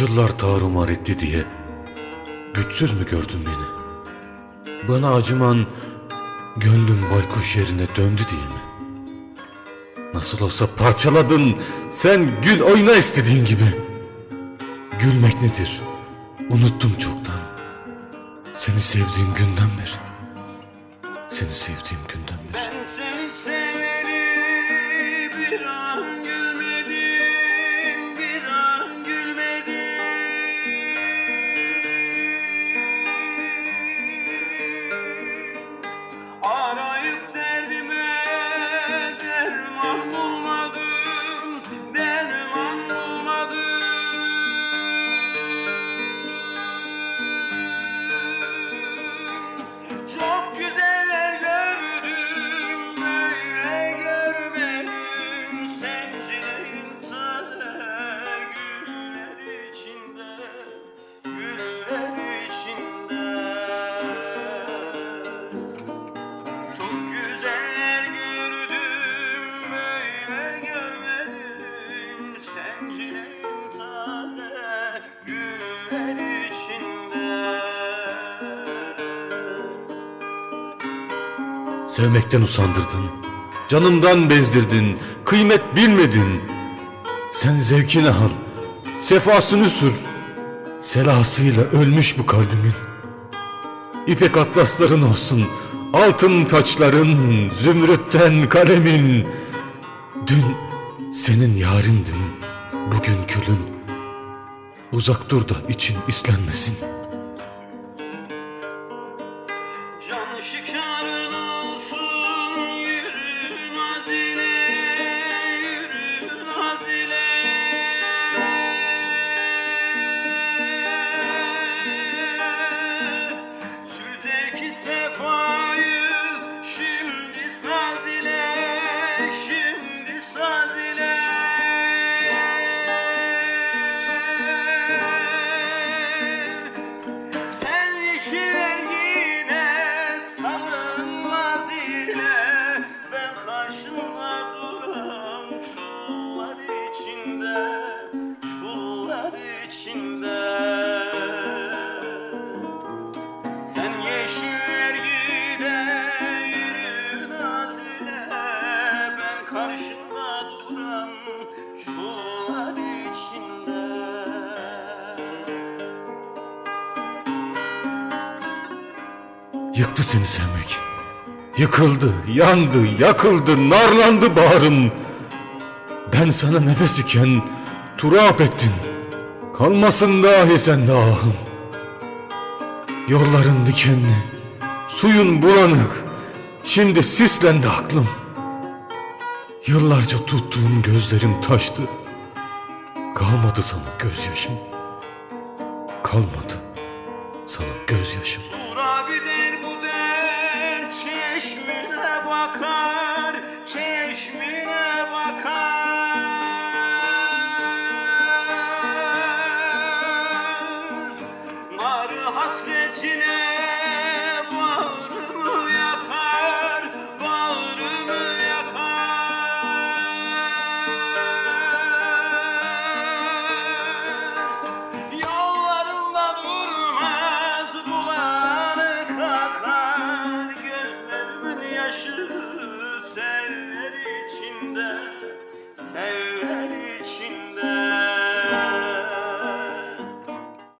Yıllar tarumar etti diye güçsüz mü gördün beni? Bana acıman gönlüm baykuş yerine döndü diye mi? Nasıl olsa parçaladın, sen gül oyna istediğin gibi. Gülmek nedir? Unuttum çoktan. Seni sevdiğim günden beri. Seni sevdiğim günden beri. Ben seni seveli Sevmekten usandırdın, canımdan bezdirdin, kıymet bilmedin. Sen zevkini al, sefasını sür. Selasıyla ölmüş bu kalbimin. İpek atlasların olsun, altın taçların, zümrütten kalemin. Dün senin yarindim. Uzak dur da için islenmesin. Can şikarın Sen yeşil rengine yürü naz ile Ben karşında duran çullar içinde Yıktı seni sevmek. Yıkıldı, yandı, yakıldı, narlandı bağrım. Ben sana nefes iken turap ettin. Kalmasın dahi sende ahım. Yolların dikenli, suyun bulanık. Şimdi sislendi aklım. Yıllarca tuttuğum gözlerim taştı. Kalmadı sana gözyaşım. Kalmadı sana gözyaşım. Hasretine bağrımı yakar bağrımı yakar. Yollarında durmaz bulanık akar Gözlerimin yaşı seller içinde